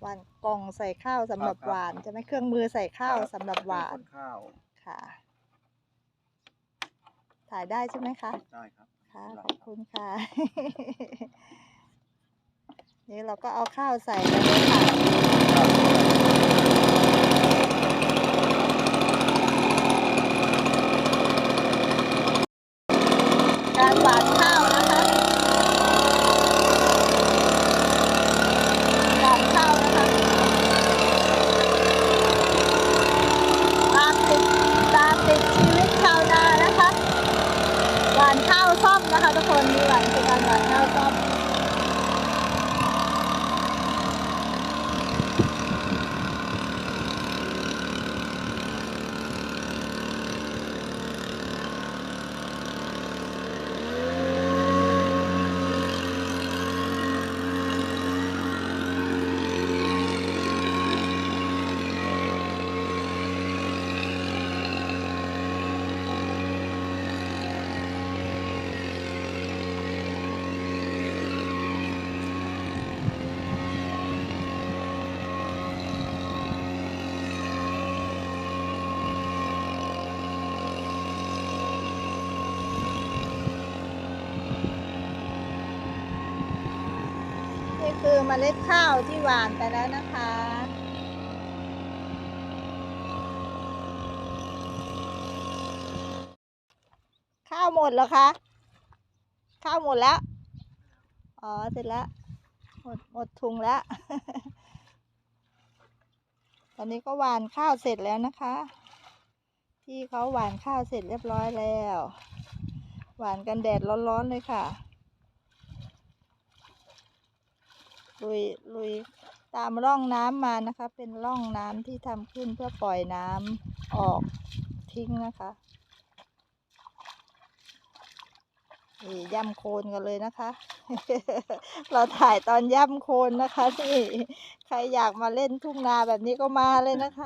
หวานกล่องใส่ข้าวสำหรับครับ หวานใช่ไหมเครื่องมือใส่ข้าวครับสำหรับหวานคนข้าวค่ะ ถ่ายได้ใช่ไหมคะได้ครับค่ะได้ขอบคุณค่ะ นี่เราก็เอาข้าวใส่ไปเลยค่ะครับการหวานข้าวนะคะหวานข้าวนะคะตามติดตามติด ชาวนานะคะหวานข้าวซ่อมนะคะทุกคนมีหวานคือการหวานข้าวซ่อม นี่คือเมล็ดข้าวที่หวานไปแล้วนะคะ ข้าวหมดแล้วคะ ข้าวหมดแล้ว อ๋อ เสร็จแล้ว หมดหมดถุงแล้ว ตอนนี้ก็หวานข้าวเสร็จแล้วนะคะ พี่เขาหวานข้าวเสร็จเรียบร้อยแล้ว หวานกันแดดร้อนๆเลยค่ะ ลุยลุยตามร่องน้ำมานะคะ เป็นร่องน้ำที่ทำขึ้นเพื่อปล่อยน้ำออกทิ้งนะคะนี่ย่ำโคลนกันเลยนะคะ เราถ่ายตอนย่ำโคลนนะคะนี่ใครอยากมาเล่นทุ่งนาแบบนี้ก็มาเลยนะคะ